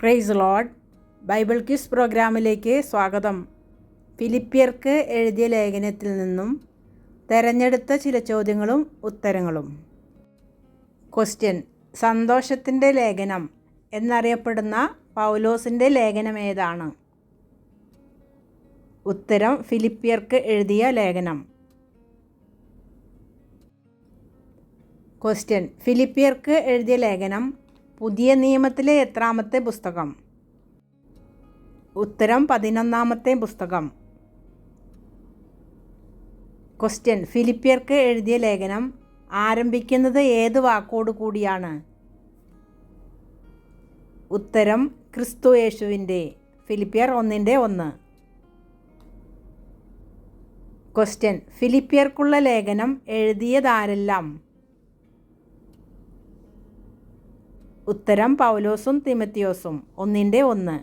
ക്രൈസ് load Bible quiz പ്രോഗ്രാമിലേക്ക് സ്വാഗതം. ഫിലിപ്പിയർക്ക് എഴുതിയ ലേഖനത്തിൽ നിന്നും തെരഞ്ഞെടുത്ത ചില ചോദ്യങ്ങളും ഉത്തരങ്ങളും. ക്വസ്റ്റ്യൻ സന്തോഷത്തിന്റെ ലേഖനം എന്നറിയപ്പെടുന്ന പൗലോസിന്റെ ലേഖനം ഏതാണ്? ഉത്തരം ഫിലിപ്പിയർക്ക് എഴുതിയ ലേഖനം. ക്വസ്റ്റ്യൻ ഫിലിപ്പിയർക്ക് എഴുതിയ ലേഖനം പുതിയ നിയമത്തിലെ എത്രാമത്തെ പുസ്തകം? ഉത്തരം പതിനൊന്നാമത്തെ പുസ്തകം. ക്വസ്റ്റ്യൻ. ഫിലിപ്പിയർക്ക് എഴുതിയ ലേഖനം ആരംഭിക്കുന്നത് ഏത് വാക്കോട് കൂടിയാണ്? ഉത്തരം ക്രിസ്തു യേശുവിന്റെ ഫിലിപ്പിയർ ഒന്നിന്റെ ഒന്ന്. ക്വസ്റ്റ്യൻ. ഫിലിപ്പിയർക്കുള്ള ലേഖനം എഴുതിയതാരെല്ലാം? ഉത്തരം പൗലോസും തിമത്തിയോസും ഒന്നിന്റെ ഒന്ന്.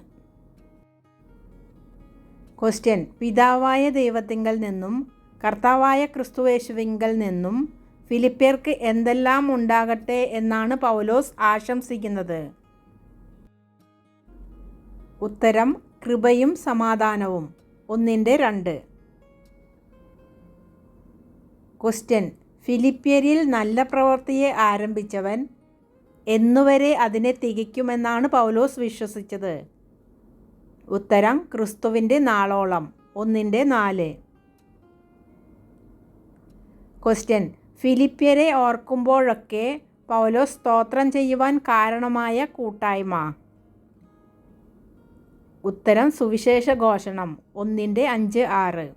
ക്വസ്റ്റ്യൻ പിതാവായ ദൈവത്തിങ്കൽ നിന്നും കർത്താവായ ക്രിസ്തുവേശുവിങ്കൽ നിന്നും ഫിലിപ്പിയർക്ക് എന്തെല്ലാം ഉണ്ടാകട്ടെ എന്നാണ് പൗലോസ് ആശംസിക്കുന്നത്. ഉത്തരം കൃപയും സമാധാനവും. ഒന്നിന്റെ രണ്ട്. ക്വസ്റ്റ്യൻ ഫിലിപ്പിയരിൽ നല്ല പ്രവൃത്തിയെ ആരംഭിച്ചവൻ എന്നുവരെ അതിനെ തികയ്ക്കുമെന്നാണ് പൗലോസ് വിശ്വസിച്ചത്. ഉത്തരം ക്രിസ്തുവിന്റെ നാളോളം ഒന്നിന്റെ നാല്. ക്വസ്റ്റ്യൻ ഫിലിപ്യരെ ഓർക്കുമ്പോഴൊക്കെ പൗലോസ് സ്തോത്രം ചെയ്യുവാൻ കാരണമായ കൂട്ടായ്മ? ഉത്തരം സുവിശേഷ ഘോഷണം ഒന്നിന്റെ അഞ്ച് ആറ്.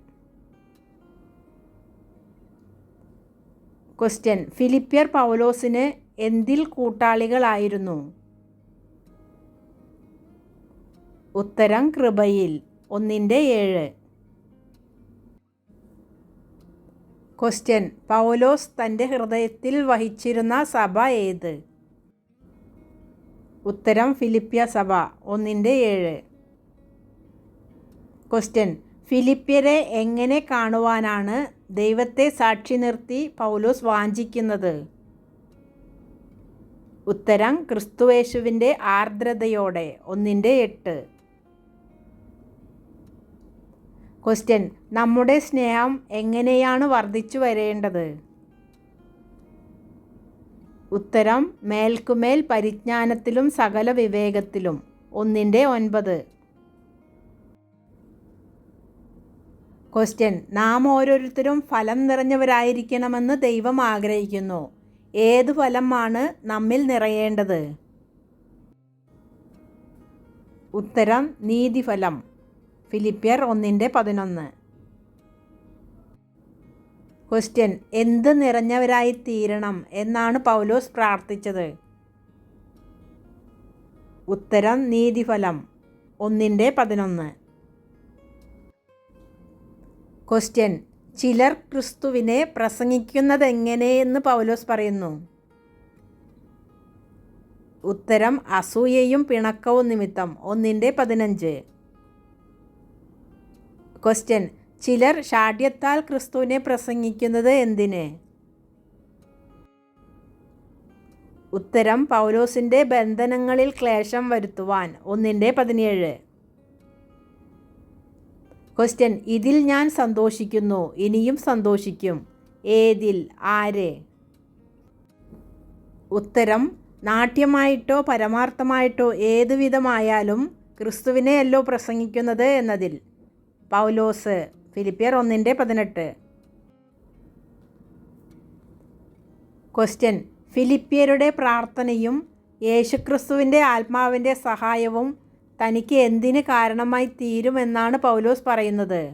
ക്വസ്റ്റ്യൻ ഫിലിപ്പിയർ പൗലോസിന് എന്തിൽ കൂട്ടാളികളായിരുന്നു? ഉത്തരം കൃപയിൽ ഒന്നിന്റെ ഏഴ്. ക്വസ്റ്റ്യൻ പൗലോസ് തന്റെ ഹൃദയത്തിൽ വഹിച്ചിരുന്ന സഭ ഏത്? ഉത്തരം ഫിലിപ്പിയ സഭ ഒന്നിന്റെ ഏഴ്. ക്വസ്റ്റ്യൻ ഫിലിപ്പ്യരെ എങ്ങനെ കാണുവാനാണ് ദൈവത്തെ സാക്ഷി നിർത്തി പൗലോസ് വാഞ്ചിക്കുന്നത്? ഉത്തരം ക്രിസ്തുവേശുവിന്റെ ആർദ്രതയോടെ. ഒന്നിന്റെ എട്ട്. ക്വസ്റ്റ്യൻ നമ്മുടെ സ്നേഹം എങ്ങനെയാണ് വർദ്ധിച്ചു വരേണ്ടത്? ഉത്തരം. മേൽക്കുമേൽ പരിജ്ഞാനത്തിലും സകല വിവേകത്തിലും. ഒന്നിന്റെ ഒൻപത്. ക്വസ്റ്റ്യൻ നാം ഓരോരുത്തരും ഫലം നിറഞ്ഞവരായിരിക്കണമെന്ന് ദൈവം ആഗ്രഹിക്കുന്നു. ഏത് ഫലമാണ് നമ്മിൽ നിറയേണ്ടത്? ഉത്തരം നീതിഫലം. ഫിലിപ്പിയർ ഒന്നിന്റെ പതിനൊന്ന്. ക്വസ്റ്റ്യൻ എന്ത് നിറഞ്ഞവരായി തീരണം എന്നാണ് പൗലോസ് പ്രാർത്ഥിച്ചത്? ഉത്തരം നീതിഫലം. ഒന്നിന്റെ പതിനൊന്ന്. ക്വസ്റ്റ്യൻ ചിലർ ക്രിസ്തുവിനെ പ്രസംഗിക്കുന്നത് പ്രസംഗിക്കുന്നതെങ്ങനെയെന്ന് പൗലോസ് പറയുന്നു. ഉത്തരം അസൂയയും പിണക്കവും നിമിത്തം. ഒന്നിന്റെ പതിനഞ്ച്. ക്വസ്റ്റ്യൻ ചിലർ ഷാഢ്യത്താൽ ക്രിസ്തുവിനെ പ്രസംഗിക്കുന്നത് എന്തിന്? ഉത്തരം പൗലോസിന്റെ ബന്ധനങ്ങളിൽ ക്ലേശം വരുത്തുവാൻ. ഒന്നിന്റെ പതിനേഴ്. ക്വസ്റ്റ്യൻ ഇതിൽ ഞാൻ സന്തോഷിക്കുന്നു. ഇനിയും സന്തോഷിക്കും. ഏതിൽ? ആരെ? ഉത്തരം. നാട്യമായിട്ടോ പരമാർത്ഥമായിട്ടോ ഏതുവിധമായാലും ക്രിസ്തുവിനെയല്ലോ പ്രസംഗിക്കുന്നത് എന്നതിൽ. പൗലോസ് ഫിലിപ്പിയർ ഒന്നിന്റെ പതിനെട്ട്. ക്വസ്റ്റ്യൻ ഫിലിപ്പിയരുടെ പ്രാർത്ഥനയും യേശുക്രിസ്തുവിന്റെ ആത്മാവിന്റെ സഹായവും തനിക്ക് എന്തിന് കാരണമായി തീരുമെന്നാണ് പൗലോസ് പറയുന്നത്.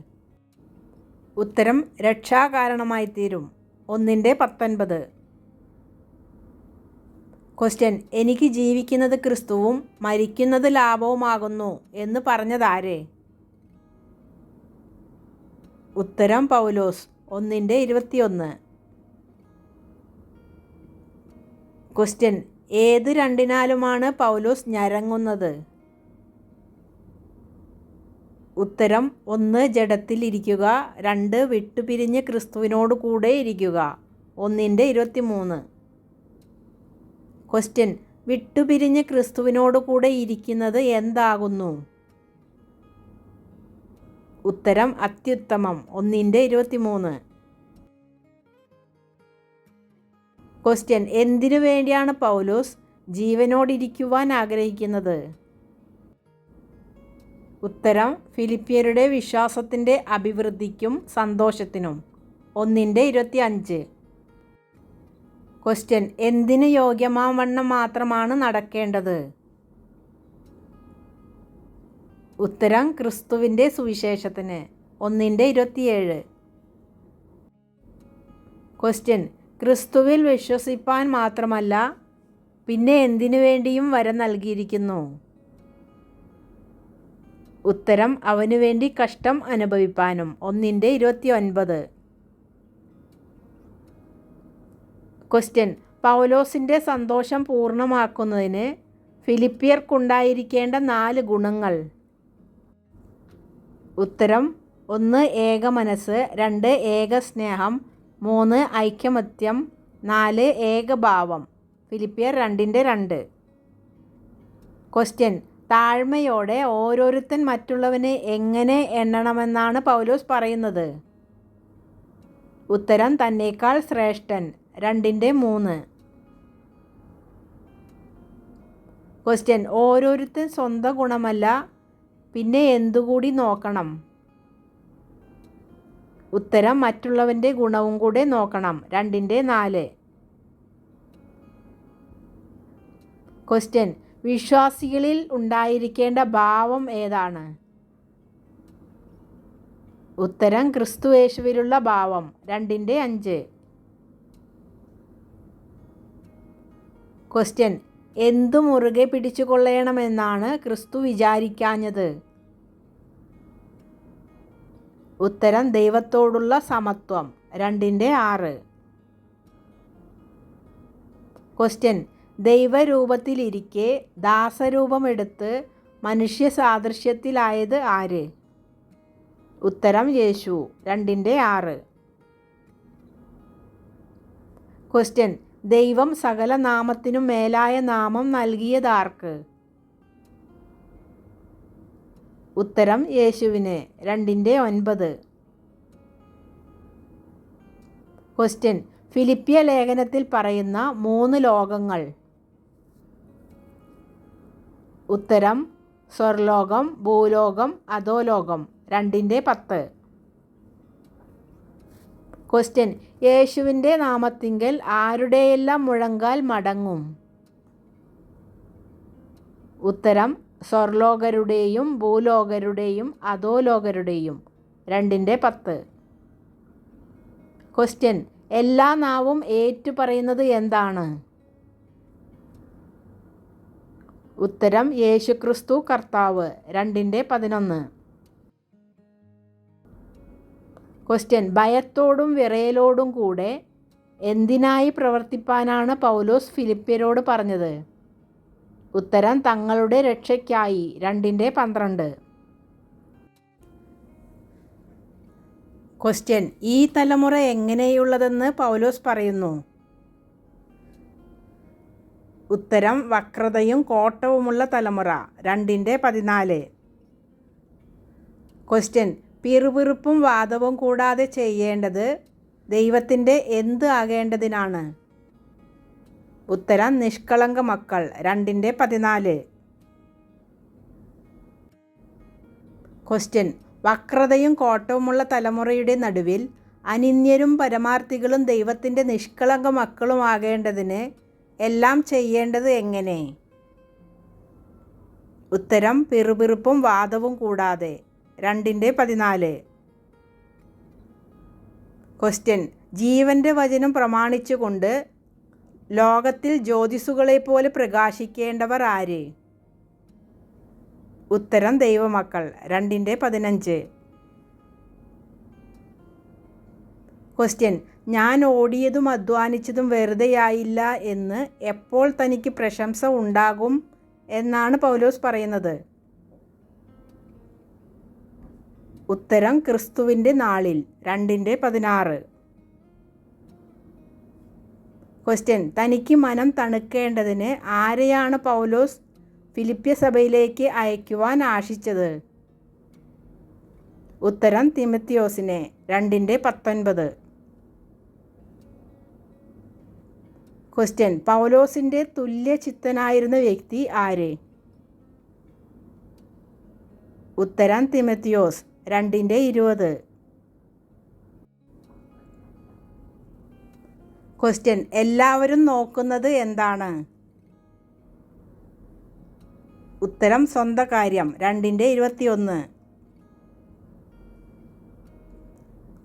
ഉത്തരം രക്ഷാകാരണമായി തീരും. ഒന്നിന്റെ പത്തൊൻപത്. ക്വസ്റ്റ്യൻ എനിക്ക് ജീവിക്കുന്നത് ക്രിസ്തുവും മരിക്കുന്നത് ലാഭവുമാകുന്നു എന്ന് പറഞ്ഞതാരെ? ഉത്തരം പൗലോസ് ഒന്നിന്റെ ഇരുപത്തിയൊന്ന്. ക്വസ്റ്റ്യൻ ഏത് രണ്ടിനാലുമാണ് പൗലോസ് ഞരങ്ങുന്നത്? ഉത്തരം ഒന്ന് ജഡത്തിൽ ഇരിക്കുക രണ്ട് വിട്ടുപിരിഞ്ഞ് ക്രിസ്തുവിനോട് കൂടെ ഇരിക്കുക. ഒന്നിന്റെ ഇരുപത്തി മൂന്ന് ക്വസ്റ്റ്യൻ വിട്ടുപിരിഞ്ഞ് ക്രിസ്തുവിനോട് കൂടെ ഇരിക്കുന്നത് എന്താകുന്നു? ഉത്തരം അത്യുത്തമം. ഒന്നിന്റെ ഇരുപത്തി മൂന്ന് ക്വസ്റ്റ്യൻ എന്തിനു വേണ്ടിയാണ് പൗലോസ് ജീവനോടിരിക്കുവാൻ ആഗ്രഹിക്കുന്നത്? ഉത്തരം ഫിലിപ്പിയരുടെ വിശ്വാസത്തിന്റെ അഭിവൃദ്ധിക്കും സന്തോഷത്തിനും. ഒന്നിന്റെ ഇരുപത്തി അഞ്ച് ക്വസ്റ്റ്യൻ എന്തിന് യോഗ്യമാവണ്ണം മാത്രമാണ് നടക്കേണ്ടത്? ഉത്തരം ക്രിസ്തുവിന്റെ സുവിശേഷത്തിന്. ഒന്നിന്റെ ഇരുപത്തിയേഴ്. ക്വസ്റ്റ്യൻ ക്രിസ്തുവിൽ വിശ്വസിപ്പാൻ മാത്രമല്ല പിന്നെ എന്തിനു വേണ്ടിയും വരം നൽകിയിരിക്കുന്നു? ഉത്തരം അവനു വേണ്ടി കഷ്ടം അനുഭവിപ്പാനും. ഒന്നിന്റെ ഇരുപത്തി ഒൻപത് ക്വസ്റ്റ്യൻ പൗലോസിന്റെ സന്തോഷം പൂർണമാക്കുന്നതിന് ഫിലിപ്പിയർക്കുണ്ടായിരിക്കേണ്ട നാല് ഗുണങ്ങൾ. ഉത്തരം. ഒന്ന് ഏക മനസ്സ് രണ്ട് ഏക സ്നേഹം മൂന്ന് ഐക്യമത്യം. നാല് ഏകഭാവം. ഫിലിപ്പിയർ രണ്ടിന്റെ രണ്ട്. ക്വസ്റ്റ്യൻ താഴ്മയോടെ ഓരോരുത്തൻ മറ്റുള്ളവനെ എങ്ങനെ എണ്ണണമെന്നാണ് പൗലോസ് പറയുന്നത്. ഉത്തരം തന്നേക്കാൾ ശ്രേഷ്ഠൻ. രണ്ടിന്റെ മൂന്ന്. ക്വസ്റ്റ്യൻ ഓരോരുത്തൻ സ്വന്തം ഗുണമല്ല പിന്നെ എന്തുകൂടി നോക്കണം? ഉത്തരം മറ്റുള്ളവന്റെ ഗുണവും കൂടെ നോക്കണം. രണ്ടിന്റെ നാല്. ക്വസ്റ്റ്യൻ വിശ്വാസികളിൽ ഉണ്ടായിരിക്കേണ്ട ഭാവം ഏതാണ്? ഉത്തരം ക്രിസ്തുയേശുവിലുള്ള ഭാവം. രണ്ടിന്റെ അഞ്ച്. ക്വസ്റ്റ്യൻ എന്തു മുറുകെ പിടിച്ചുകൊള്ളണമെന്നാണ് ക്രിസ്തു വിചാരിക്കാഞ്ഞത്? ഉത്തരം ദൈവത്തോടുള്ള സമത്വം. രണ്ടിന്റെ ആറ്. ക്വസ്റ്റ്യൻ ദൈവരൂപത്തിലിരിക്കെ ദാസരൂപമെടുത്ത് മനുഷ്യ സാദൃശ്യത്തിലായത് ആര്? ഉത്തരം യേശു രണ്ടിന്റെ ആറ്. ക്വസ്റ്റ്യൻ ദൈവം സകല നാമത്തിനും മേലായ നാമം നൽകിയതാർക്ക്? ഉത്തരം യേശുവിന് രണ്ടിന്റെ ഒൻപത്. ക്വസ്റ്റ്യൻ ഫിലിപ്പിയ ലേഖനത്തിൽ പറയുന്ന മൂന്ന് ലോകങ്ങൾ. ഉത്തരം സ്വർലോകം ഭൂലോകം അധോലോകം. രണ്ടിന്റെ പത്ത്. ക്വസ്റ്റ്യൻ യേശുവിന്റെ നാമത്തിങ്കൽ ആരുടെയെല്ലാം മുഴങ്കാൽ മടങ്ങും? ഉത്തരം സ്വർലോകരുടെയും ഭൂലോകരുടെയും അധോലോകരുടെയും. രണ്ടിന്റെ പത്ത്. ക്വസ്റ്റ്യൻ എല്ലാ നാവും ഏറ്റുപറയുന്നത് എന്താണ്? ഉത്തരം യേശുക്രിസ്തു കർത്താവ് രണ്ടിന്റെ പതിനൊന്ന്. ക്വസ്റ്റ്യൻ ഭയത്തോടും വിറയലോടും കൂടെ എന്തിനായി പ്രവർത്തിപ്പാനാണ് പൗലോസ് ഫിലിപ്പ്യരോട് പറഞ്ഞത്? ഉത്തരം തങ്ങളുടെ രക്ഷയ്ക്കായി രണ്ടിന്റെ പന്ത്രണ്ട്. ക്വസ്റ്റ്യൻ ഈ തലമുറ എങ്ങനെയുള്ളതെന്ന് പൗലോസ് പറയുന്നു. ഉത്തരം വക്രതയും കോട്ടവുമുള്ള തലമുറ. രണ്ടിന്റെ പതിനാല്. ക്വസ്റ്റ്യൻ പിറുപിറുപ്പും വാദവും കൂടാതെ ചെയ്യേണ്ടത് ദൈവത്തിന്റെ എന്ത് ആകേണ്ടതിനാണ്? ഉത്തരം നിഷ്കളങ്ക മക്കൾ. രണ്ടിന്റെ പതിനാല്. ക്വസ്റ്റ്യൻ വക്രതയും കോട്ടവുമുള്ള തലമുറയുടെ നടുവിൽ അനിന്യരും പരമാർത്ഥികളും ദൈവത്തിന്റെ നിഷ്കളങ്ക മക്കളുമാകേണ്ടതിന് എല്ലാം ചെയ്യേണ്ടത് എങ്ങനെ? ഉത്തരം പിറുപിറുപ്പും വാദവും കൂടാതെ. രണ്ടിന്റെ പതിനാല്. ക്വസ്റ്റ്യൻ ജീവന്റെ വചനം പ്രമാണിച്ചുകൊണ്ട് ലോകത്തിൽ ജ്യോതിസുകളെ പോലെ പ്രകാശിക്കേണ്ടവർ ആര്? ഉത്തരം ദൈവമക്കൾ. രണ്ടിന്റെ പതിനഞ്ച്. ക്വസ്റ്റ്യൻ ഞാൻ ഓടിയതും അധ്വാനിച്ചതും വെറുതെയായില്ല എന്ന് എപ്പോൾ തനിക്ക് പ്രശംസ ഉണ്ടാകും എന്നാണ് പൗലോസ് പറയുന്നത്? ഉത്തരം ക്രിസ്തുവിന്റെ നാളിൽ രണ്ടിന്റെ പതിനാറ്. ക്വസ്റ്റ്യൻ തനിക്ക് മനം തണുക്കേണ്ടതിന് ആരെയാണ് പൗലോസ് ഫിലിപ്പ്യ സഭയിലേക്ക് അയക്കുവാൻ ആശിച്ചത്? ഉത്തരം തിമത്തിയോസിനെ രണ്ടിന്റെ പത്തൊൻപത്. ക്വസ്റ്റ്യൻ. പൗലോസിന്റെ തുല്യ ചിത്തനായിരുന്ന വ്യക്തി ആര്? ഉത്തരം തിമത്തിയോസ്. രണ്ടിന്റെ ഇരുപത്. ക്വസ്റ്റ്യൻ. എല്ലാവരും നോക്കുന്നത് എന്താണ്? ഉത്തരം സ്വന്തം കാര്യം. രണ്ടിന്റെ ഇരുപത്തിയൊന്ന്.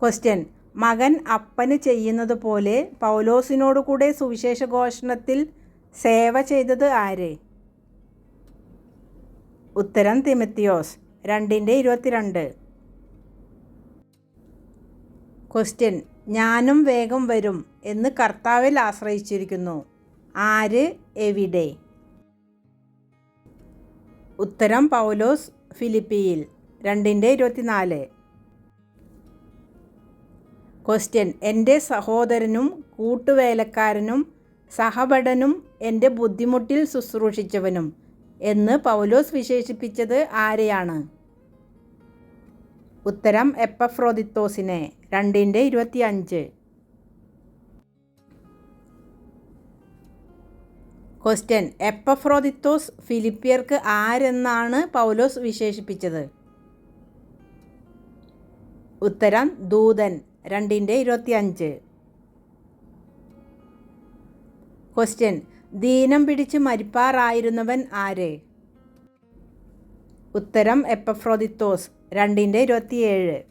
ക്വസ്റ്റ്യൻ. മകൻ അപ്പന് ചെയ്യുന്നത് പോലെ പൗലോസിനോടുകൂടെ സുവിശേഷ ഘോഷണത്തിൽ സേവ ചെയ്തത് ആര്? ഉത്തരം തിമത്തിയോസ് രണ്ടിന്റെ ഇരുപത്തിരണ്ട്. ക്വസ്റ്റ്യൻ ഞാനും വേഗം വരും എന്ന് കർത്താവിൽ ആശ്രയിച്ചിരിക്കുന്നു. ആര്? എവിടെ? ഉത്തരം പൗലോസ് ഫിലിപ്പിയിൽ രണ്ടിന്റെ ഇരുപത്തിനാല്. ക്വസ്റ്റ്യൻ. എന്റെ സഹോദരനും കൂട്ടുവേലക്കാരനും സഹപടനും എന്റെ ബുദ്ധിമുട്ടിൽ ശുശ്രൂഷിച്ചവനും എന്ന് പൗലോസ് വിശേഷിപ്പിച്ചത് ആരെയാണ്? ഉത്തരം എപ്പഫ്രോദിത്തോസിനെ. രണ്ടിന്റെ ഇരുപത്തി അഞ്ച് ക്വസ്റ്റ്യൻ. എപ്പഫ്രോദിത്തോസ് ഫിലിപ്പിയർക്ക് ആരെന്നാണ് പൗലോസ് വിശേഷിപ്പിച്ചത്? ഉത്തരം ദൂതൻ. രണ്ടിന്റെ ഇരുപത്തി അഞ്ച് ക്വസ്റ്റ്യൻ ദീനം പിടിച്ച് മരിപ്പാറായിരുന്നവൻ ആര്? ഉത്തരം എപ്പഫ്രോദിത്തോസ് രണ്ടിന്റെ ഇരുപത്തിയേഴ്.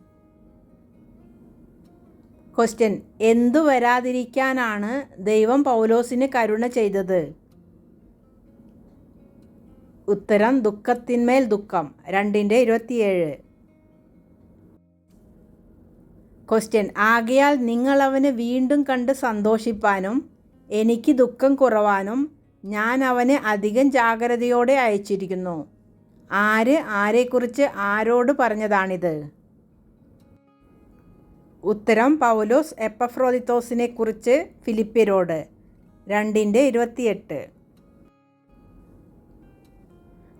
ക്വസ്റ്റ്യൻ എന്തു വരാതിരിക്കാനാണ് ദൈവം പൗലോസിന് കരുണ ചെയ്തത്? ഉത്തരം ദുഃഖത്തിന്മേൽ ദുഃഖം രണ്ടിന്റെ ഇരുപത്തിയേഴ്. ക്വസ്റ്റ്യൻ ആകയാൽ നിങ്ങളവന് വീണ്ടും കണ്ട് സന്തോഷിപ്പാനും എനിക്ക് ദുഃഖം കുറവാനും ഞാൻ അവനെ അധികം ജാഗ്രതയോടെ അയച്ചിരിക്കുന്നു. ആര് ആരെക്കുറിച്ച് ആരോട് പറഞ്ഞതാണിത്? ഉത്തരം പൗലോസ് എപ്പഫ്രോദിത്തോസിനെ കുറിച്ച് ഫിലിപ്പിയരോട്. രണ്ടിന്റെ ഇരുപത്തിയെട്ട്.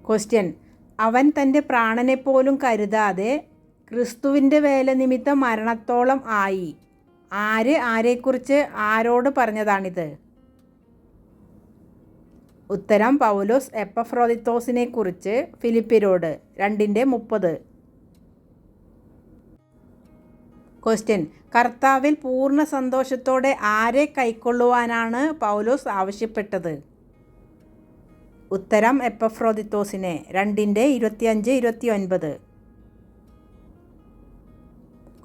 ക്വസ്റ്റ്യൻ അവൻ തന്റെ പ്രാണനെപ്പോലും കരുതാതെ ക്രിസ്തുവിന്റെ വേല നിമിത്തം മരണത്തോളം ആയി. ആര് ആരെക്കുറിച്ച് ആരോട് പറഞ്ഞതാണിത്? ഉത്തരം പൗലോസ് എപ്പഫ്രോദിത്തോസിനെ കുറിച്ച് ഫിലിപ്പിരോട് രണ്ടിന്റെ മുപ്പത്. ക്വസ്റ്റ്യൻ കർത്താവിൽ പൂർണ സന്തോഷത്തോടെ ആരെ കൈക്കൊള്ളുവാനാണ് പൗലോസ് ആവശ്യപ്പെട്ടത്? ഉത്തരം എപ്പഫ്രോദിത്തോസിനെ രണ്ടിന്റെ ഇരുപത്തിയഞ്ച് ഇരുപത്തി ഒൻപത്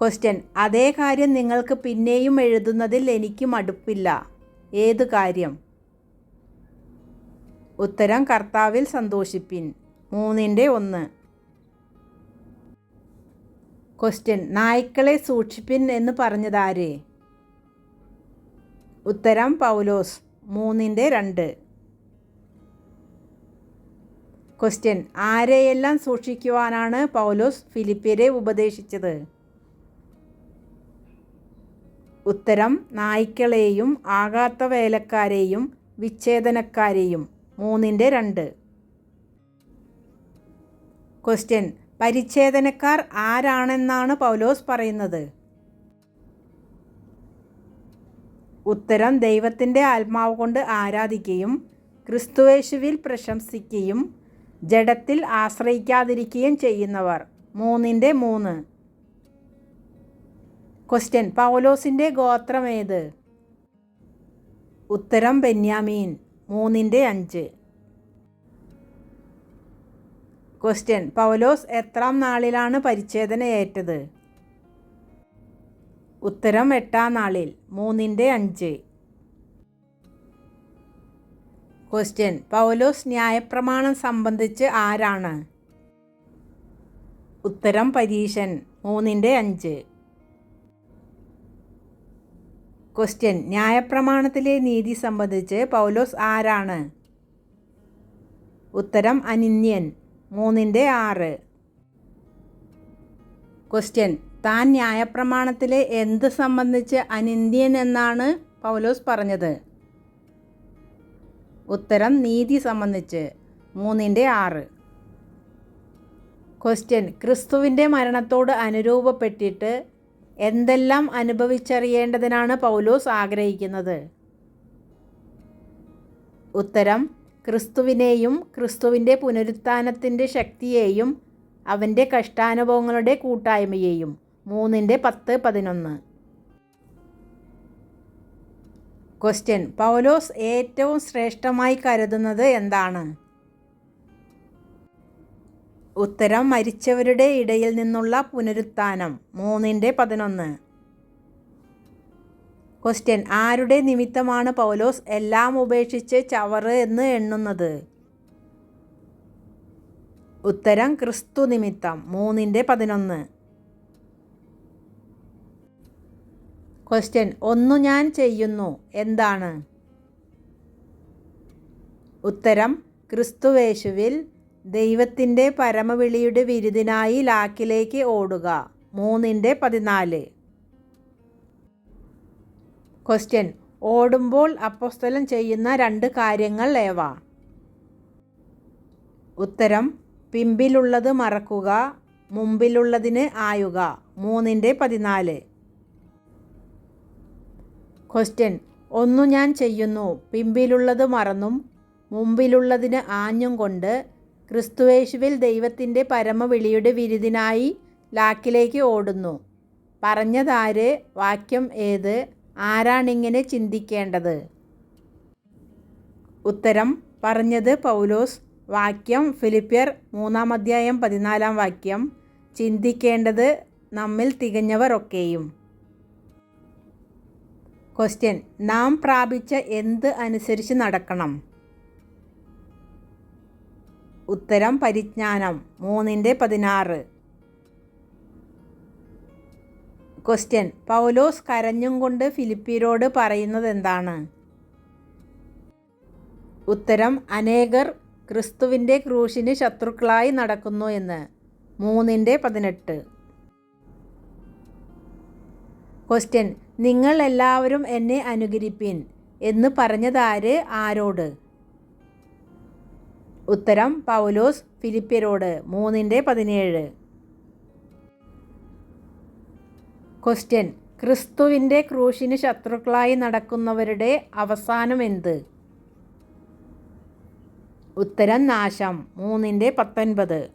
ക്വസ്റ്റ്യൻ അതേ കാര്യം നിങ്ങൾക്ക് പിന്നെയും എഴുതുന്നതിൽ എനിക്ക് മടുപ്പില്ല. ഏത് കാര്യം? ഉത്തരം കർത്താവിൽ സന്തോഷിപ്പിൻ. മൂന്നിന്റെ ഒന്ന്. ക്വസ്റ്റ്യൻ നായ്ക്കളെ സൂക്ഷിപ്പിൻ എന്ന് പറഞ്ഞതാര്? ഉത്തരം പൗലോസ്. മൂന്നിന്റെ രണ്ട്. ക്വസ്റ്റ്യൻ ആരെയെല്ലാം സൂക്ഷിക്കുവാനാണ് പൗലോസ് ഫിലിപ്പിയരെ ഉപദേശിച്ചത്? ഉത്തരം നായ്ക്കളെയും ആകാത്ത വേലക്കാരെയും വിച്ഛേദനക്കാരെയും മൂന്നിന്റെ രണ്ട്. ക്വസ്റ്റ്യൻ പരിച്ഛേദനക്കാർ ആരാണെന്നാണ് പൗലോസ് പറയുന്നത്? ഉത്തരം ദൈവത്തിന്റെ ആത്മാവ് കൊണ്ട് ആരാധിക്കുകയും ക്രിസ്തുവേശുവിൽ പ്രശംസിക്കുകയും ജഡത്തിൽ ആശ്രയിക്കാതിരിക്കുകയും ചെയ്യുന്നവർ. മൂന്നിന്റെ മൂന്ന്. ക്വസ്റ്റ്യൻ പൗലോസിന്റെ ഗോത്രമേത് ഉത്തരം ബെന്യാമീൻ. മൂന്നിന്റെ അഞ്ച്. ക്വസ്റ്റ്യൻ പൗലോസ് എത്രാം നാളിലാണ് പരിച്ഛേദന ഏറ്റത് ഉത്തരം എട്ടാം നാളിൽ. മൂന്നിന്റെ അഞ്ച്. ക്വസ്റ്റ്യൻ പൗലോസ് ന്യായപ്രമാണം സംബന്ധിച്ച് ആരാണ്? ഉത്തരം പരീശൻ. മൂന്നിന്റെ അഞ്ച്. ക്വസ്റ്റ്യൻ ന്യായപ്രമാണത്തിലെ നീതി സംബന്ധിച്ച് പൗലോസ് ആരാണ്? ഉത്തരം അനിന്യൻ. മൂന്നിന്റെ ആറ്. ക്വസ്റ്റ്യൻ താൻ ന്യായപ്രമാണത്തിലെ എന്ത് സംബന്ധിച്ച് അനിന്യൻ എന്നാണ് പൗലോസ് പറഞ്ഞത്? ഉത്തരം നീതി സംബന്ധിച്ച്. മൂന്നിന്റെ ആറ്. ക്വസ്റ്റ്യൻ ക്രിസ്തുവിന്റെ മരണത്തോട് അനുരൂപപ്പെട്ടിട്ട് എന്തെല്ലാം അനുഭവിച്ചറിയേണ്ടതിനാണ് പൗലോസ് ആഗ്രഹിക്കുന്നത്? ഉത്തരം ക്രിസ്തുവിനെയും ക്രിസ്തുവിന്റെ പുനരുത്ഥാനത്തിന്റെ ശക്തിയെയും അവന്റെ കഷ്ടാനുഭവങ്ങളുടെ കൂട്ടായ്മയെയും. മൂന്നിന്റെ പത്ത് പതിനൊന്ന്. ക്വസ്റ്റ്യൻ പൗലോസ് ഏറ്റവും ശ്രേഷ്ഠമായി കരുതുന്നത് എന്താണ്? ഉത്തരം മരിച്ചവരുടെ ഇടയിൽ നിന്നുള്ള പുനരുത്ഥാനം. മൂന്നിന്റെ പതിനൊന്ന്. ക്വസ്റ്റ്യൻ ആരുടെ നിമിത്തമാണ് പൗലോസ് എല്ലാം ഉപേക്ഷിച്ച് ചവറ് എന്ന് എണ്ണുന്നത്? ഉത്തരം ക്രിസ്തു നിമിത്തം. മൂന്നിന്റെ പതിനൊന്ന്. ക്വസ്റ്റ്യൻ ഒന്നു ഞാൻ ചെയ്യുന്നു. എന്താണ്? ഉത്തരം ക്രിസ്തുവേശുവിൽ ദൈവത്തിന്റെ പരമവിളിയുടെ വിരുദിനായി ലാക്കിലേക്ക് ഓടുക. മൂന്നിന്റെ പതിനാല്. ക്വസ്റ്റ്യൻ ഓടുമ്പോൾ അപ്പസ്തലം ചെയ്യുന്ന രണ്ട് കാര്യങ്ങൾ ഏവ? ഉത്തരം. പിമ്പിലുള്ളത് മറക്കുക മുമ്പിലുള്ളതിന് ആയുക. മൂന്നിന്റെ പതിനാല്. ക്വസ്റ്റ്യൻ ഒന്നു ഞാൻ ചെയ്യുന്നു പിമ്പിലുള്ളത് മറന്നും മുമ്പിലുള്ളതിന് ആഞ്ഞും കൊണ്ട് ക്രിസ്തുവേശുവിൽ ദൈവത്തിന്റെ പരമവിളിയുടെ വിരുദിനായി ലാക്കിലേക്ക് ഓടുന്നു. പറഞ്ഞതാര്? വാക്യം ഏത്? ആരാണിങ്ങനെ ചിന്തിക്കേണ്ടത്? ഉത്തരം പറഞ്ഞത് പൗലോസ്. വാക്യം ഫിലിപ്പിയർ മൂന്നാം അധ്യായം പതിനാലാം വാക്യം. ചിന്തിക്കേണ്ടത് നമ്മിൽ തികഞ്ഞവർ ഒക്കെയും ക്വസ്റ്റ്യൻ നാം പ്രാപിച്ച എന്ത് അനുസരിച്ച് നടക്കണം? ഉത്തരം പരിജ്ഞാനം. മൂന്നിന്റെ പതിനാറ്. ക്വസ്റ്റ്യൻ പൗലോസ് കരഞ്ഞും കൊണ്ട് ഫിലിപ്പിയരോട് പറയുന്നത് എന്താണ്? ഉത്തരം അനേകർ ക്രിസ്തുവിന്റെ ക്രൂശിന് ശത്രുക്കളായി നടക്കുന്നു എന്ന്. മൂന്നിന്റെ പതിനെട്ട്. ക്വസ്റ്റ്യൻ നിങ്ങൾ എല്ലാവരും എന്നെ അനുകരിപ്പിൻ എന്ന് പറഞ്ഞതാര്? ആരോട്? ഉത്തരം പൗലോസ് ഫിലിപ്പ്യരോട് മൂന്നിന്റെ പതിനേഴ്. ക്വസ്റ്റ്യൻ ക്രിസ്തുവിന്റെ ക്രൂശിന് ശത്രുക്കളായി നടക്കുന്നവരുടെ അവസാനം എന്ത്? ഉത്തരം നാശം. മൂന്നിന്റെ പത്തൊൻപത്.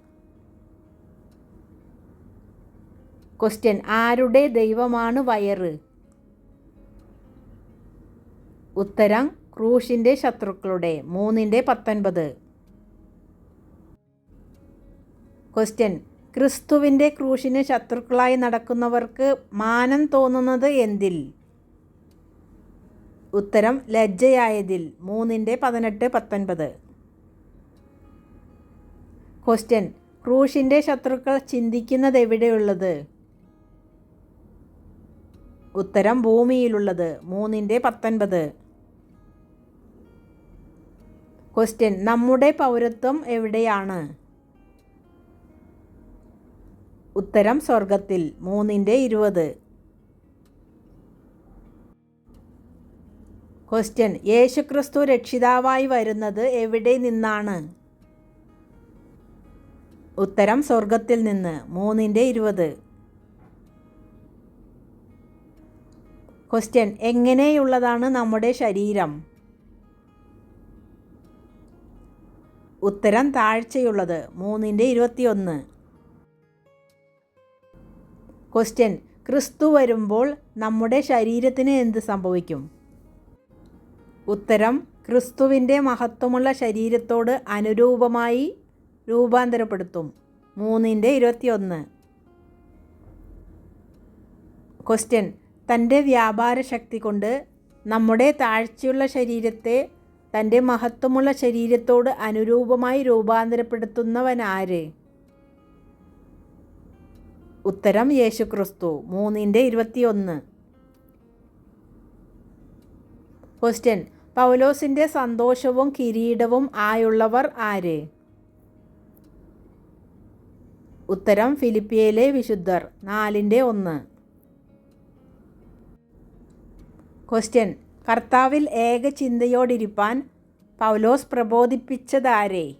ക്വസ്റ്റ്യൻ ആരുടെ ദൈവമാണ് വയറ്? ഉത്തരം ക്രൂശിന്റെ ശത്രുക്കളുടെ. മൂന്നിന്റെ പത്തൊൻപത്. ക്വസ്റ്റ്യൻ ക്രിസ്തുവിന്റെ ക്രൂശിന് ശത്രുക്കളായി നടക്കുന്നവർക്ക് മാനം തോന്നുന്നത് എന്തിൽ? ഉത്തരം ലജ്ജയായതിൽ. മൂന്നിന്റെ പതിനെട്ട് പത്തൊൻപത്. ക്വസ്റ്റ്യൻ ക്രൂശിന്റെ ശത്രുക്കൾ ചിന്തിക്കുന്നത് എവിടെയുള്ളത്? ഉത്തരം ഭൂമിയിലുള്ളത്. മൂന്നിന്റെ പത്തൊൻപത്. ക്വസ്റ്റ്യൻ നമ്മുടെ പൗരത്വം എവിടെയാണ്? ഉത്തരം സ്വർഗത്തിൽ മൂന്നിന്റെ ഇരുപത്. ക്വസ്റ്റ്യൻ യേശുക്രിസ്തു രക്ഷിതാവായി വരുന്നത് എവിടെ നിന്നാണ്? ഉത്തരം സ്വർഗത്തിൽ നിന്ന് മൂന്നിന്റെ ഇരുപത്. ക്വസ്റ്റ്യൻ എങ്ങനെയുള്ളതാണ് നമ്മുടെ ശരീരം? ഉത്തരം താഴ്ചയുള്ളത് മൂന്നിന്റെ ഇരുപത്തിയൊന്ന്. ക്വസ്റ്റ്യൻ ക്രിസ്തു വരുമ്പോൾ നമ്മുടെ ശരീരത്തിന് എന്ത് സംഭവിക്കും? ഉത്തരം ക്രിസ്തുവിന്റെ മഹത്വമുള്ള ശരീരത്തോട് അനുരൂപമായി രൂപാന്തരപ്പെടുത്തും. മൂന്നിന്റെ ഇരുപത്തിയൊന്ന്. ക്വസ്റ്റ്യൻ തന്റെ വ്യാപാര ശക്തി കൊണ്ട് നമ്മുടെ താഴ്ചയുള്ള ശരീരത്തെ തന്റെ മഹത്വമുള്ള ശരീരത്തോട് അനുരൂപമായി രൂപാന്തരപ്പെടുത്തുന്നവനാര്? ഉത്തരം യേശുക്രിസ്തു മൂന്നിന്റെ ഇരുപത്തിയൊന്ന്. ക്വസ്റ്റ്യൻ പൗലോസിന്റെ സന്തോഷവും കിരീടവും ആയുള്ളവർ ആര്? ഉത്തരം ഫിലിപ്പിയയിലെ വിശുദ്ധർ. നാലിന്റെ ഒന്ന്. ക്വസ്റ്റ്യൻ കർത്താവിൽ ഏക ചിന്തയോടിരിപ്പാൻ പൗലോസ് പ്രബോധിപ്പിച്ചതാരെ?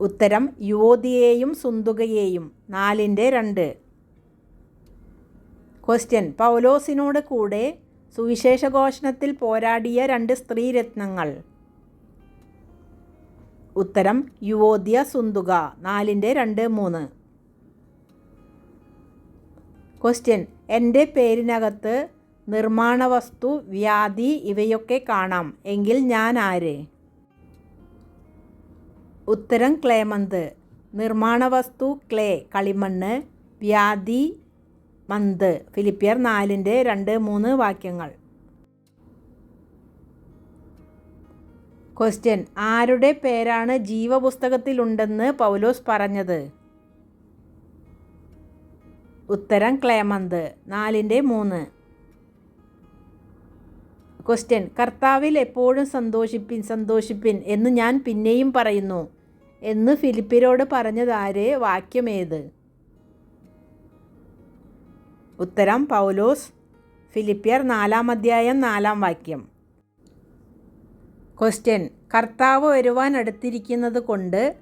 ഉത്തരം യുവതിയെയും സുന്തുകയെയും നാലിന്റെ രണ്ട്. ക്വസ്റ്റ്യൻ പൗലോസിനോട് കൂടെ സുവിശേഷഘോഷണത്തിൽ പോരാടിയ രണ്ട് സ്ത്രീരത്നങ്ങൾ. ഉത്തരം യുവോദ്യ സുന്തുക നാലിന്റെ രണ്ട് മൂന്ന്. ക്വസ്റ്റ്യൻ എന്റെ പേരിനകത്ത് നിർമ്മാണ വസ്തു വ്യാധി ഇവയൊക്കെ കാണാം. എങ്കിൽ ഞാൻ ആര്? ഉത്തരം ക്ലേമന്ത്. നിർമ്മാണ വസ്തു ക്ലേ കളിമണ്ണ് വ്യാധി മന്ത്. ഫിലിപ്പിയർ നാലിന്റെ രണ്ട് മൂന്ന് വാക്യങ്ങൾ. ക്വസ്റ്റ്യൻ ആരുടെ പേരാണ് ജീവപുസ്തകത്തിലുണ്ടെന്ന് പൗലോസ് പറഞ്ഞത്? ഉത്തരം ക്ലേമന്ത്. നാലിന്റെ മൂന്ന്. ക്വസ്റ്റ്യൻ കർത്താവിൽ എപ്പോഴും സന്തോഷിപ്പിൻ സന്തോഷിപ്പിൻ എന്ന് ഞാൻ പിന്നെയും പറയുന്നു. എന്ന് ഫിലിപ്പിനോട് പറഞ്ഞതാരെ വാക്യമേത് ഉത്തരം പൗലോസ് ഫിലിപ്പിയർ നാലാം അധ്യായം നാലാം വാക്യം. ക്വസ്റ്റ്യൻ കർത്താവ് വരുവാൻ അടുത്തിരിക്കുന്നത് കൊണ്ട്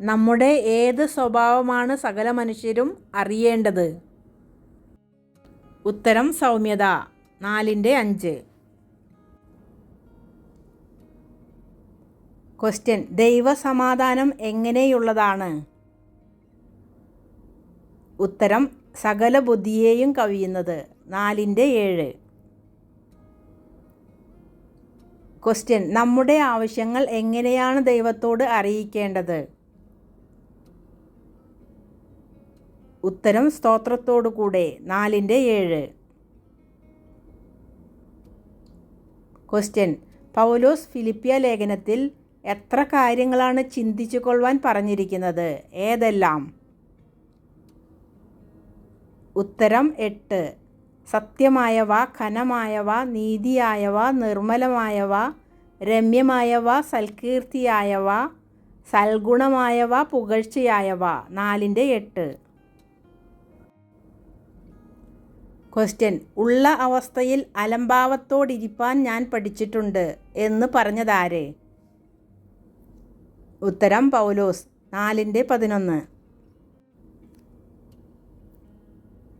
നമ്മുടെ ഏത് സ്വഭാവമാണ് സകല മനുഷ്യരും അറിയേണ്ടത്? ഉത്തരം സൗമ്യത. നാലിന്റെ അഞ്ച്. ക്വസ്റ്റ്യൻ ദൈവസമാധാനം എങ്ങനെയുള്ളതാണ്? ഉത്തരം. സകല ബുദ്ധിയെയും കവിയുന്നത്. നാലിന്റെ ഏഴ്. ക്വസ്റ്റ്യൻ നമ്മുടെ ആവശ്യങ്ങൾ എങ്ങനെയാണ് ദൈവത്തോട് അറിയിക്കേണ്ടത്? ഉത്തരം. സ്തോത്രത്തോടു കൂടെ. നാലിന്റെ ഏഴ്. ക്വസ്റ്റ്യൻ പൗലോസ് ഫിലിപ്പിയ ലേഖനത്തിൽ എത്ര കാര്യങ്ങളാണ് ചിന്തിച്ചു കൊള്ളുവാൻ പറഞ്ഞിരിക്കുന്നത്? ഏതെല്ലാം? ഉത്തരം എട്ട്. സത്യമായവ ഘനമായവ നീതിയായവ നിർമ്മലമായവ രമ്യമായവ സൽകീർത്തിയായവ സൽഗുണമായവ പുകഴ്ചയായവ നാലിന്റെ എട്ട്. ക്വസ്റ്റ്യൻ. ഉള്ള അവസ്ഥയിൽ അലംഭാവത്തോടിരിപ്പാൻ ഞാൻ പഠിച്ചിട്ടുണ്ട് എന്ന് പറഞ്ഞതാര്? ഉത്തരം പൗലോസ് നാലിന്റെ പതിനൊന്ന്.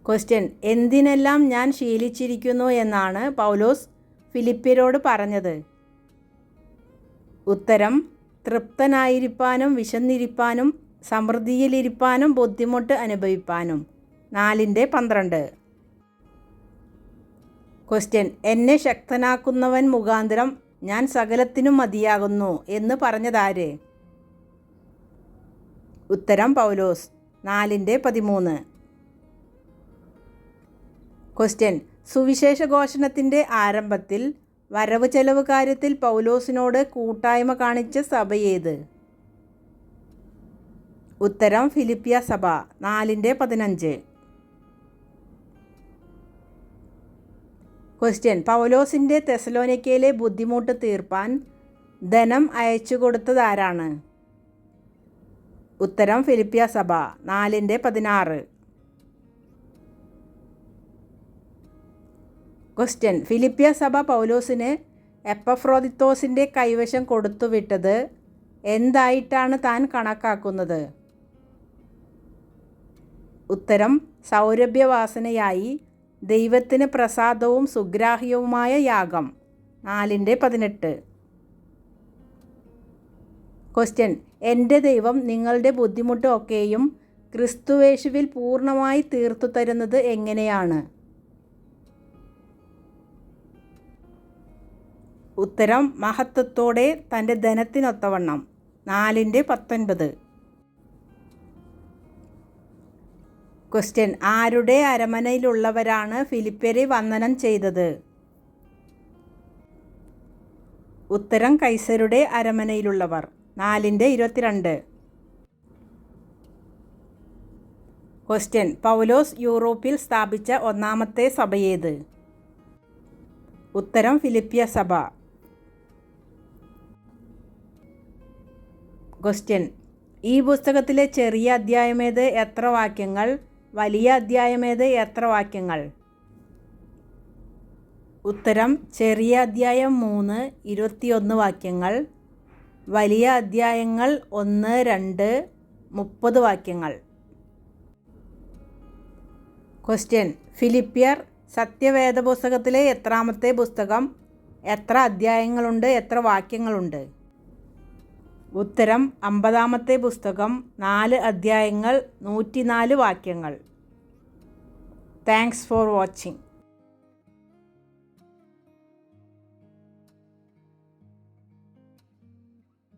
ക്വസ്റ്റ്യൻ എന്തിനെല്ലാം ഞാൻ ശീലിച്ചിരിക്കുന്നു എന്നാണ് പൗലോസ് ഫിലിപ്പിയരോട് പറഞ്ഞത്. ഉത്തരം തൃപ്തനായിരിക്കാനും വിശന്നിരിപ്പാനും സമൃദ്ധിയിലിരിപ്പാനും ബുദ്ധിമുട്ട് അനുഭവിപ്പാനും. നാലിന്റെ പന്ത്രണ്ട്. ക്വസ്റ്റ്യൻ എന്നെ ശക്തനാക്കുന്നവൻ മുഖാന്തരം ഞാൻ സകലത്തിനും മതിയാകുന്നു എന്ന് പറഞ്ഞതാര്? ഉത്തരം പൗലോസ് നാലിന്റെ പതിമൂന്ന്. ക്വസ്റ്റ്യൻ സുവിശേഷ ഘോഷണത്തിന്റെ ആരംഭത്തിൽ വരവ് ചെലവ് കാര്യത്തിൽ പൗലോസിനോട് കൂട്ടായ്മ കാണിച്ച സഭയേത് ഉത്തരം ഫിലിപ്പിയ സഭ നാലിന്റെ പതിനഞ്ച്. ക്വസ്റ്റ്യൻ പൗലോസിന്റെ തെസലോനിക്കയിലെ ബുദ്ധിമുട്ട് തീർപ്പാൻ ധനം അയച്ചു കൊടുത്തതാരാണ് ഉത്തരം ഫിലിപ്പിയ സഭ നാലിന്റെ പതിനാറ്. ക്വസ്റ്റ്യൻ ഫിലിപ്പിയ സഭ പൗലോസിന് എപ്പഫ്രോദിത്തോസിന്റെ കൈവശം കൊടുത്തുവിട്ടത് എന്തായിട്ടാണ് താൻ കണക്കാക്കുന്നത്? ഉത്തരം സൗരഭ്യവാസനയായി ദൈവത്തിന് പ്രസാദവും സുഗ്രാഹ്യവുമായ യാഗം നാലിന്റെ പതിനെട്ട്. ക്വസ്റ്റ്യൻ എന്റെ ദൈവം നിങ്ങളുടെ ബുദ്ധിമുട്ടൊക്കെയും ക്രിസ്തുവേശുവിൽ പൂർണമായി തീർത്തു തരുന്നത് എങ്ങനെയാണ്? ഉത്തരം മഹത്വത്തോടെ തന്റെ ധനത്തിനൊത്തവണ്ണം. നാലിന്റെ പത്തൊൻപത്. ക്വസ്റ്റ്യൻ ആരുടെ അരമനയിലുള്ളവരാണ് ഫിലിപ്പരെ വന്ദനം ചെയ്തത്? ഉത്തരം കൈസരുടെ അരമനയിലുള്ളവർ. നാലിന്റെ ഇരുപത്തിരണ്ട്. ക്വസ്റ്റ്യൻ പൗലോസ് യൂറോപ്പിൽ സ്ഥാപിച്ച ഒന്നാമത്തെ സഭയേത്? ഉത്തരം ഫിലിപ്പിയ സഭ. ക്വസ്റ്റ്യൻ ഈ പുസ്തകത്തിലെ ചെറിയ അധ്യായമേത്? എത്ര വാക്യങ്ങൾ? വലിയ അധ്യായമേത്? എത്ര വാക്യങ്ങൾ? ഉത്തരം ചെറിയ അധ്യായം മൂന്ന് ഇരുപത്തിയൊന്ന് വാക്യങ്ങൾ. വലിയ അധ്യായങ്ങൾ ഒന്ന് രണ്ട് മുപ്പത് വാക്യങ്ങൾ. ക്വസ്റ്റ്യൻ ഫിലിപ്പിയർ സത്യവേദ പുസ്തകത്തിലെ എത്രാമത്തെ പുസ്തകം? എത്ര അധ്യായങ്ങളുണ്ട്? എത്ര വാക്യങ്ങളുണ്ട്? ഉത്തരം അമ്പതാമത്തെ പുസ്തകം നാല് അധ്യായങ്ങൾ നൂറ്റിനാല് വാക്യങ്ങൾ. Thanks for watching